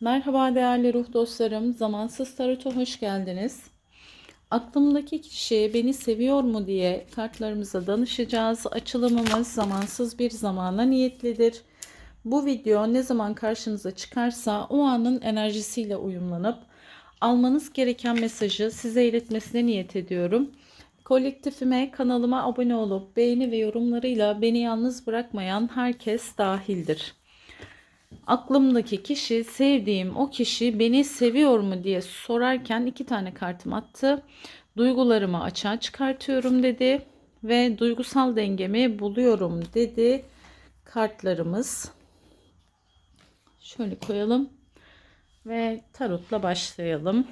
Merhaba değerli ruh dostlarım. Zamansız Tarot'a hoş geldiniz. Aklımdaki kişi beni seviyor mu diye kartlarımıza danışacağız. Açılımımız zamansız bir zamana niyetlidir. Bu video ne zaman karşınıza çıkarsa o anın enerjisiyle uyumlanıp almanız gereken mesajı size iletmesine niyet ediyorum. Kolektifime, kanalıma abone olup beğeni ve yorumlarıyla beni yalnız bırakmayan herkes dahildir. Aklımdaki kişi, sevdiğim o kişi beni seviyor mu diye sorarken iki tane kartım attı. Duygularımı açığa çıkartıyorum dedi ve duygusal dengemi buluyorum dedi kartlarımız. Şöyle koyalım ve tarotla başlayalım.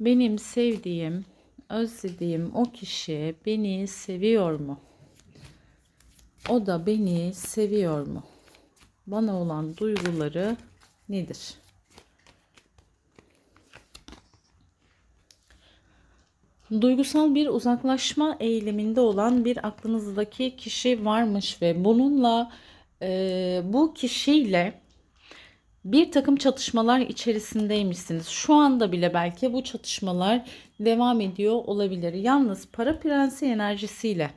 Benim sevdiğim, özlediğim o kişi beni seviyor mu? O da beni seviyor mu? Bana olan duyguları nedir? Duygusal bir uzaklaşma eğiliminde olan bir aklınızdaki kişi varmış ve bununla e, bu kişiyle bir takım çatışmalar içerisindeymişsiniz. Şu anda bile belki bu çatışmalar devam ediyor olabilir. Yalnız para prensi enerjisiyle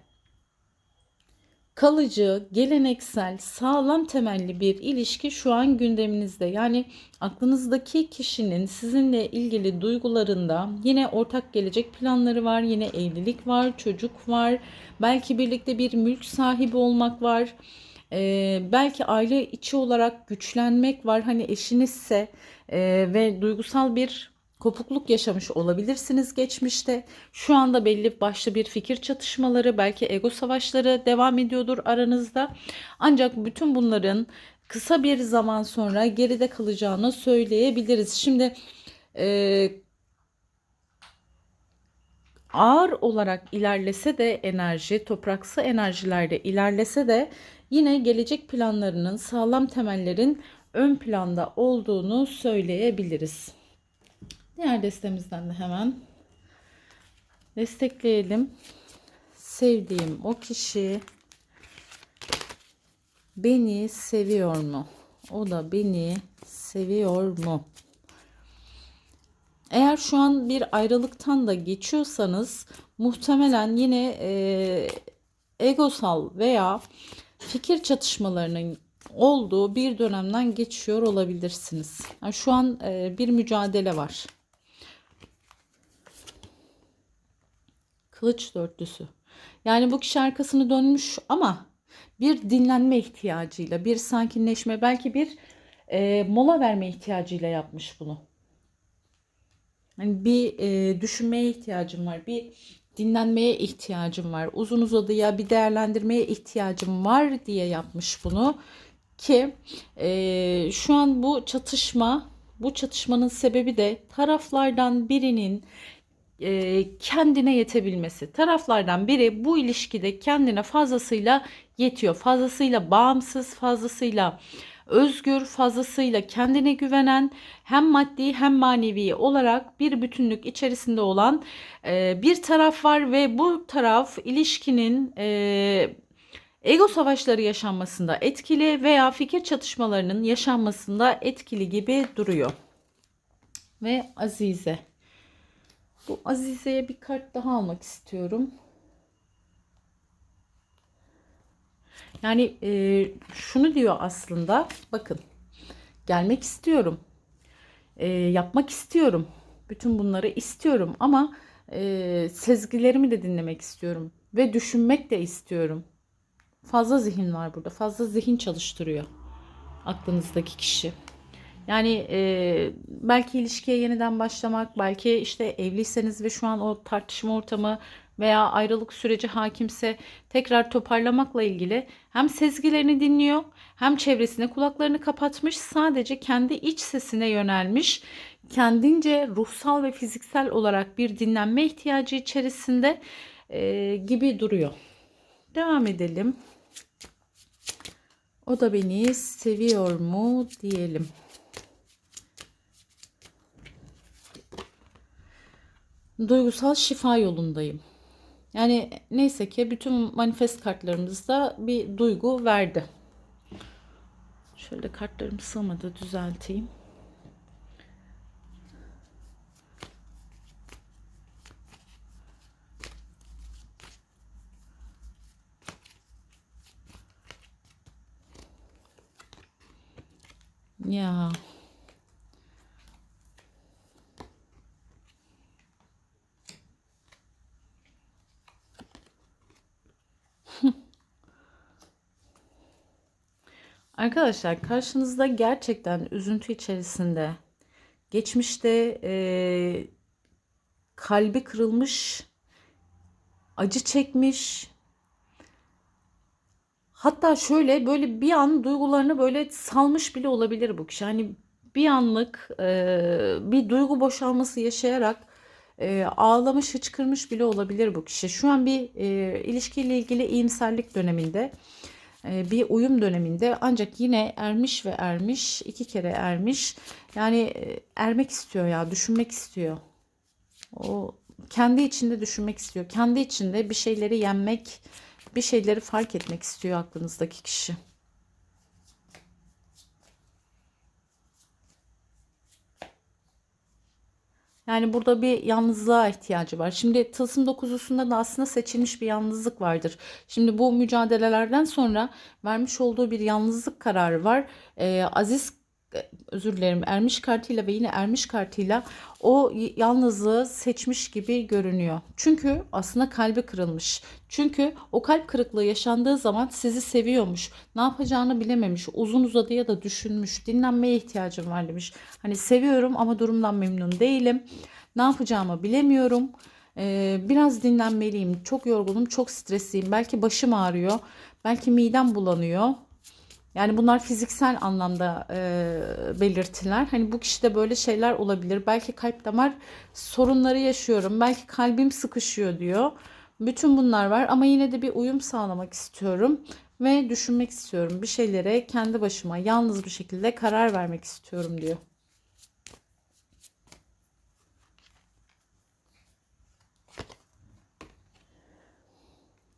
kalıcı, geleneksel, sağlam temelli bir ilişki şu an gündeminizde. Yani aklınızdaki kişinin sizinle ilgili duygularında yine ortak gelecek planları var, yine evlilik var, çocuk var, belki birlikte bir mülk sahibi olmak var. Ee, belki aile içi olarak güçlenmek var. Hani eşinizse e, ve duygusal bir kopukluk yaşamış olabilirsiniz geçmişte. Şu anda belli başlı bir fikir çatışmaları, belki ego savaşları devam ediyordur aranızda. Ancak bütün bunların kısa bir zaman sonra geride kalacağını söyleyebiliriz. Şimdi e, ağır olarak ilerlese de enerji, topraksı enerjilerde ilerlese de yine gelecek planlarının sağlam temellerin ön planda olduğunu söyleyebiliriz. Diğer destemizden de hemen destekleyelim. Sevdiğim o kişi beni seviyor mu? O da beni seviyor mu? Eğer şu an bir ayrılıktan da geçiyorsanız muhtemelen yine e, egosal veya fikir çatışmalarının olduğu bir dönemden geçiyor olabilirsiniz. Yani şu an e, bir mücadele var. Kılıç dörtlüsü. Yani bu kişi arkasını dönmüş ama bir dinlenme ihtiyacıyla, bir sakinleşme, belki bir e, mola verme ihtiyacıyla yapmış bunu. Yani bir e, düşünmeye ihtiyacım var, bir dinlenmeye ihtiyacım var, uzun uzadıya bir değerlendirmeye ihtiyacım var diye yapmış bunu. Ki e, şu an bu çatışma, bu çatışmanın sebebi de taraflardan birinin e, kendine yetebilmesi. Taraflardan biri bu ilişkide kendine fazlasıyla yetiyor. Fazlasıyla bağımsız, fazlasıyla özgür, fazlasıyla kendine güvenen, hem maddi hem manevi olarak bir bütünlük içerisinde olan e, bir taraf var ve bu taraf ilişkinin e, ego savaşları yaşanmasında etkili veya fikir çatışmalarının yaşanmasında etkili gibi duruyor. Ve Azize. Bu Azize'ye bir kart daha almak istiyorum. Yani e, şunu diyor aslında. Bakın. Gelmek istiyorum. E, yapmak istiyorum. Bütün bunları istiyorum ama e, sezgilerimi de dinlemek istiyorum. Ve düşünmek de istiyorum. Fazla zihin var burada. Fazla zihin çalıştırıyor aklınızdaki kişi. Yani e, belki ilişkiye yeniden başlamak, belki işte evliyseniz ve şu an o tartışma ortamı veya ayrılık süreci hakimse tekrar toparlamakla ilgili hem sezgilerini dinliyor hem çevresine kulaklarını kapatmış sadece kendi iç sesine yönelmiş kendince ruhsal ve fiziksel olarak bir dinlenme ihtiyacı içerisinde e, gibi duruyor. Devam edelim. O da beni seviyor mu diyelim. Duygusal şifa yolundayım. Yani neyse ki bütün manifest kartlarımızda bir duygu verdi. Şöyle kartlarım sığmadı düzelteyim. Ya. Arkadaşlar karşınızda gerçekten üzüntü içerisinde geçmişte eee, kalbi kırılmış, acı çekmiş. Hatta şöyle böyle bir an duygularını böyle salmış bile olabilir bu kişi. Hani bir anlık eee, bir duygu boşalması yaşayarak eee, ağlamış, hıçkırmış bile olabilir bu kişi. Şu an bir eee, ilişkiyle ilgili iyimserlik döneminde e, bir uyum döneminde ancak yine ermiş ve ermiş iki kere ermiş. Yani e, ermek istiyor ya düşünmek istiyor. O kendi içinde düşünmek istiyor. Kendi içinde bir şeyleri yenmek bir şeyleri fark etmek istiyor aklınızdaki kişi. Yani burada bir yalnızlığa ihtiyacı var. Şimdi tılsım dokuzusunda da aslında seçilmiş bir yalnızlık vardır. Şimdi bu mücadelelerden sonra vermiş olduğu bir yalnızlık kararı var. Ee, Aziz özür dilerim ermiş kartıyla ve yine ermiş kartıyla o yalnızlığı seçmiş gibi görünüyor. Çünkü aslında kalbi kırılmış. Çünkü o kalp kırıklığı yaşandığı zaman sizi seviyormuş. Ne yapacağını bilememiş. Uzun uzadıya da düşünmüş. Dinlenmeye ihtiyacım var demiş. Hani seviyorum ama durumdan memnun değilim. Ne yapacağımı bilemiyorum. Ee, biraz dinlenmeliyim. Çok yorgunum, çok stresliyim. Belki başım ağrıyor. Belki midem bulanıyor. Yani bunlar fiziksel anlamda e, belirtiler. Hani bu kişide böyle şeyler olabilir. Belki kalp damar sorunları yaşıyorum. Belki kalbim sıkışıyor diyor. Bütün bunlar var ama yine de bir uyum sağlamak istiyorum ve düşünmek istiyorum. Bir şeylere kendi başıma yalnız bir şekilde karar vermek istiyorum diyor.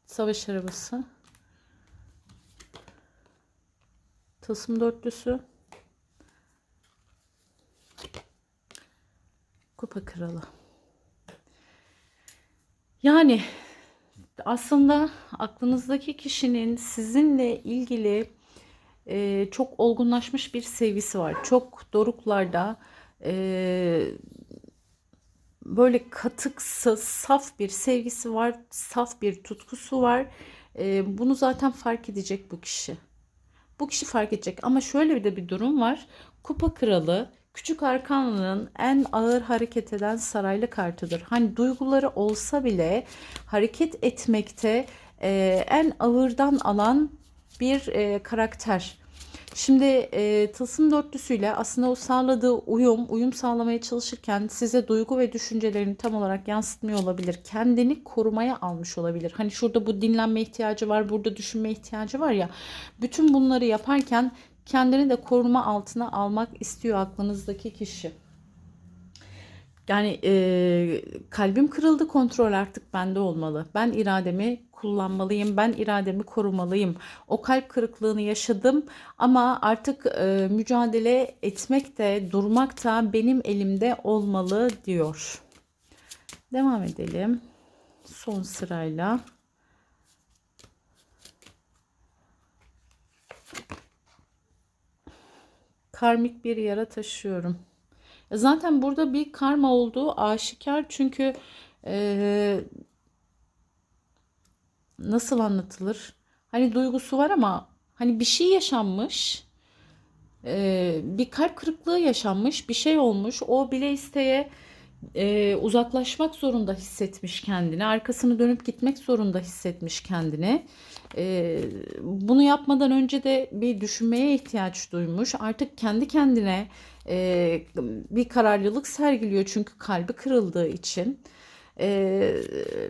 Savaş arabası. Tılsım dörtlüsü. Kupa kralı. Yani aslında aklınızdaki kişinin sizinle ilgili e, çok olgunlaşmış bir sevgisi var. Çok doruklarda e, böyle katıksız, saf bir sevgisi var, saf bir tutkusu var. E, bunu zaten fark edecek bu kişi. Bu kişi fark edecek ama şöyle bir de bir durum var. Kupa kralı küçük arkanlının en ağır hareket eden saraylı kartıdır. Hani duyguları olsa bile hareket etmekte e, en ağırdan alan bir e, karakter. Şimdi e, tılsım dörtlüsüyle aslında o sağladığı uyum, uyum sağlamaya çalışırken size duygu ve düşüncelerini tam olarak yansıtmıyor olabilir. Kendini korumaya almış olabilir. Hani şurada bu dinlenme ihtiyacı var, burada düşünme ihtiyacı var ya. Bütün bunları yaparken kendini de koruma altına almak istiyor aklınızdaki kişi. Yani e, kalbim kırıldı kontrol artık bende olmalı. Ben irademi kullanmalıyım. Ben irademi korumalıyım. O kalp kırıklığını yaşadım ama artık e, mücadele etmek de durmak da benim elimde olmalı diyor. Devam edelim. Son sırayla. Karmik bir yara taşıyorum. Zaten burada bir karma olduğu aşikar çünkü e, nasıl anlatılır? Hani duygusu var ama hani bir şey yaşanmış. E, bir kalp kırıklığı yaşanmış. Bir şey olmuş. O bile isteye e, uzaklaşmak zorunda hissetmiş kendini. Arkasını dönüp gitmek zorunda hissetmiş kendini. E, bunu yapmadan önce de bir düşünmeye ihtiyaç duymuş. Artık kendi kendine e, bir kararlılık sergiliyor çünkü kalbi kırıldığı için. E,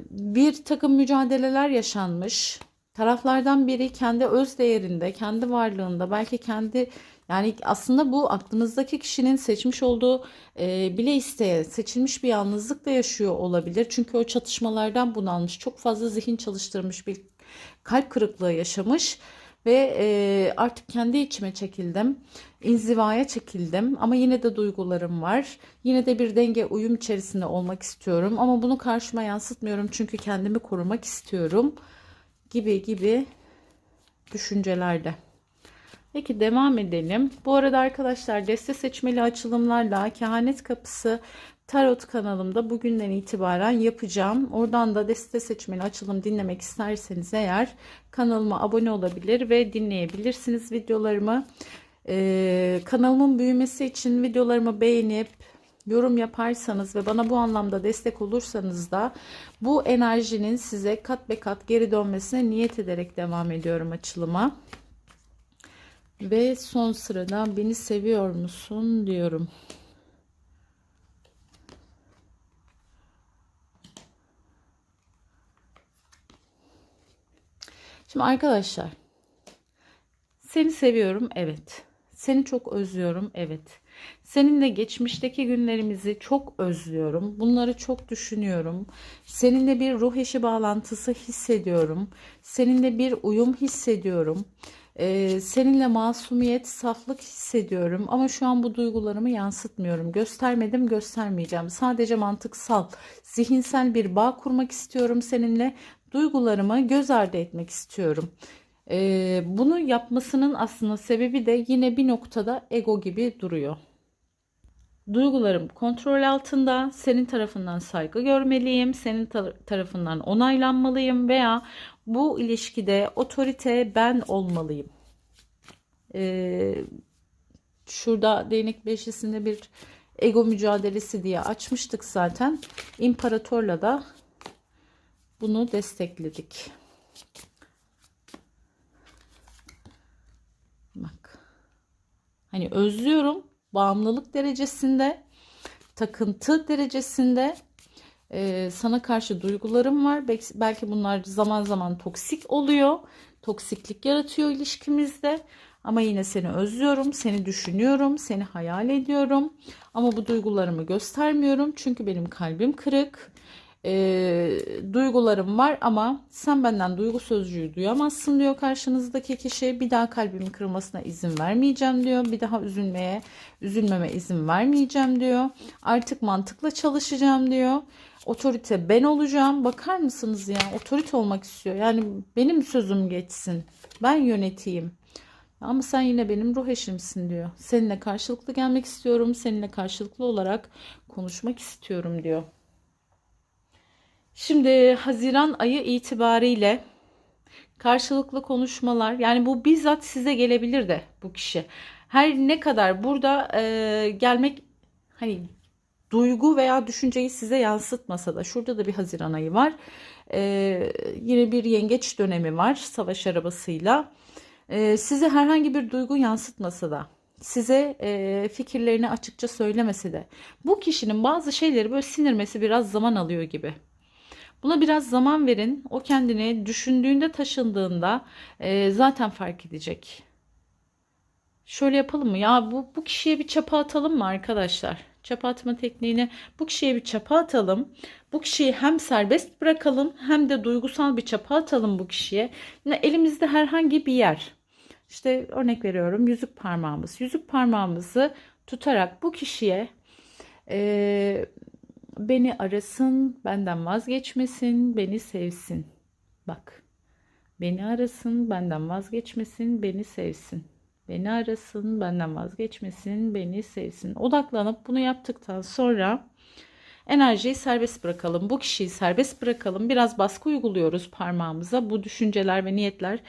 bir takım mücadeleler yaşanmış. Taraflardan biri kendi öz değerinde, kendi varlığında, belki kendi yani aslında bu aklınızdaki kişinin seçmiş olduğu e, bile isteye seçilmiş bir yalnızlık da yaşıyor olabilir. Çünkü o çatışmalardan bunalmış, çok fazla zihin çalıştırmış bir kalp kırıklığı yaşamış ve e, artık kendi içime çekildim. İnzivaya çekildim ama yine de duygularım var. Yine de bir denge uyum içerisinde olmak istiyorum ama bunu karşıma yansıtmıyorum çünkü kendimi korumak istiyorum gibi gibi düşüncelerde. Peki devam edelim. Bu arada arkadaşlar deste seçmeli açılımlarla kehanet kapısı tarot kanalımda bugünden itibaren yapacağım. Oradan da deste seçmeli açılım dinlemek isterseniz eğer kanalıma abone olabilir ve dinleyebilirsiniz videolarımı. Ee, kanalımın büyümesi için videolarımı beğenip yorum yaparsanız ve bana bu anlamda destek olursanız da bu enerjinin size kat be kat geri dönmesine niyet ederek devam ediyorum açılıma. Ve son sırada beni seviyor musun diyorum. Şimdi arkadaşlar seni seviyorum evet. Seni çok özlüyorum evet. Seninle geçmişteki günlerimizi çok özlüyorum. Bunları çok düşünüyorum. Seninle bir ruh eşi bağlantısı hissediyorum. Seninle bir uyum hissediyorum. Ee, seninle masumiyet, saflık hissediyorum ama şu an bu duygularımı yansıtmıyorum. Göstermedim, göstermeyeceğim. Sadece mantıksal, zihinsel bir bağ kurmak istiyorum seninle. Duygularımı göz ardı etmek istiyorum. Ee, bunu yapmasının aslında sebebi de yine bir noktada ego gibi duruyor. Duygularım kontrol altında, senin tarafından saygı görmeliyim, senin tarafından onaylanmalıyım veya bu ilişkide otorite ben olmalıyım. Ee, şurada değnek beşisinde bir ego mücadelesi diye açmıştık zaten. İmparatorla da bunu destekledik. Bak. Hani özlüyorum bağımlılık derecesinde, takıntı derecesinde e, sana karşı duygularım var. Belki, bunlar zaman zaman toksik oluyor. Toksiklik yaratıyor ilişkimizde. Ama yine seni özlüyorum, seni düşünüyorum, seni hayal ediyorum. Ama bu duygularımı göstermiyorum çünkü benim kalbim kırık e, duygularım var ama sen benden duygu sözcüğü duyamazsın diyor karşınızdaki kişi. Bir daha kalbimin kırılmasına izin vermeyeceğim diyor. Bir daha üzülmeye, üzülmeme izin vermeyeceğim diyor. Artık mantıkla çalışacağım diyor. Otorite ben olacağım. Bakar mısınız ya? Otorite olmak istiyor. Yani benim sözüm geçsin. Ben yöneteyim. Ama sen yine benim ruh eşimsin diyor. Seninle karşılıklı gelmek istiyorum. Seninle karşılıklı olarak konuşmak istiyorum diyor. Şimdi Haziran ayı itibariyle karşılıklı konuşmalar yani bu bizzat size gelebilir de bu kişi. Her ne kadar burada e, gelmek hani duygu veya düşünceyi size yansıtmasa da şurada da bir Haziran ayı var. E, yine bir yengeç dönemi var savaş arabasıyla. E, size herhangi bir duygu yansıtmasa da size e, fikirlerini açıkça söylemese de bu kişinin bazı şeyleri böyle sinirmesi biraz zaman alıyor gibi. Buna biraz zaman verin. O kendini düşündüğünde taşındığında e, zaten fark edecek. Şöyle yapalım mı? Ya bu, bu kişiye bir çapa atalım mı arkadaşlar? Çapa atma tekniğini bu kişiye bir çapa atalım. Bu kişiyi hem serbest bırakalım hem de duygusal bir çapa atalım bu kişiye. Yine elimizde herhangi bir yer. İşte örnek veriyorum yüzük parmağımız. Yüzük parmağımızı tutarak bu kişiye e, beni arasın, benden vazgeçmesin, beni sevsin. Bak. Beni arasın, benden vazgeçmesin, beni sevsin. Beni arasın, benden vazgeçmesin, beni sevsin. Odaklanıp bunu yaptıktan sonra Enerjiyi serbest bırakalım. Bu kişiyi serbest bırakalım. Biraz baskı uyguluyoruz parmağımıza. Bu düşünceler ve niyetler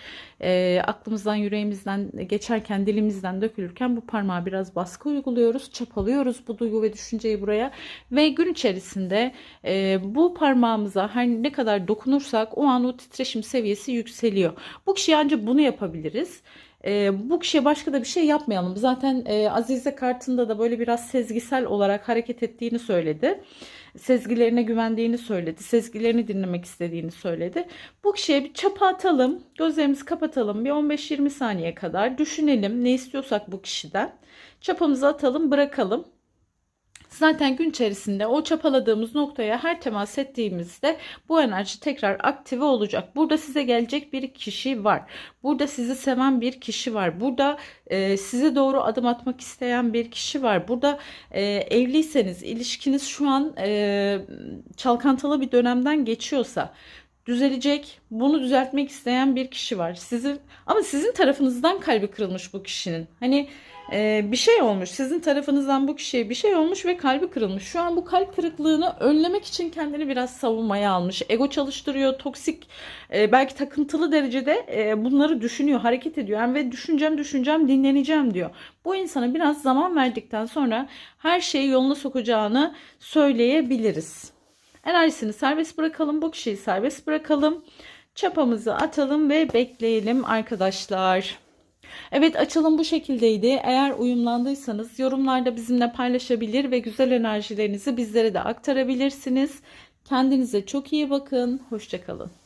e, aklımızdan, yüreğimizden geçerken, dilimizden dökülürken bu parmağa biraz baskı uyguluyoruz. Çapalıyoruz bu duygu ve düşünceyi buraya. Ve gün içerisinde e, bu parmağımıza her ne kadar dokunursak o an o titreşim seviyesi yükseliyor. Bu kişiye ancak bunu yapabiliriz. E, bu kişiye başka da bir şey yapmayalım. Zaten e, Azize kartında da böyle biraz sezgisel olarak hareket ettiğini söyledi. Sezgilerine güvendiğini söyledi. Sezgilerini dinlemek istediğini söyledi. Bu kişiye bir çapa atalım. Gözlerimizi kapatalım. Bir 15-20 saniye kadar düşünelim. Ne istiyorsak bu kişiden. Çapamızı atalım bırakalım. Zaten gün içerisinde o çapaladığımız noktaya her temas ettiğimizde bu enerji tekrar aktive olacak. Burada size gelecek bir kişi var. Burada sizi seven bir kişi var. Burada e, size doğru adım atmak isteyen bir kişi var. Burada e, evliyseniz ilişkiniz şu an e, çalkantılı bir dönemden geçiyorsa düzelecek. Bunu düzeltmek isteyen bir kişi var. Sizi ama sizin tarafınızdan kalbi kırılmış bu kişinin. Hani e, bir şey olmuş. Sizin tarafınızdan bu kişiye bir şey olmuş ve kalbi kırılmış. Şu an bu kalp kırıklığını önlemek için kendini biraz savunmaya almış. Ego çalıştırıyor, toksik, e, belki takıntılı derecede e, bunları düşünüyor, hareket ediyor. Yani ve düşüneceğim, düşüneceğim, dinleneceğim diyor. Bu insana biraz zaman verdikten sonra her şeyi yoluna sokacağını söyleyebiliriz. Enerjisini serbest bırakalım, bu kişiyi serbest bırakalım. Çapamızı atalım ve bekleyelim arkadaşlar. Evet açılım bu şekildeydi. Eğer uyumlandıysanız yorumlarda bizimle paylaşabilir ve güzel enerjilerinizi bizlere de aktarabilirsiniz. Kendinize çok iyi bakın. Hoşçakalın.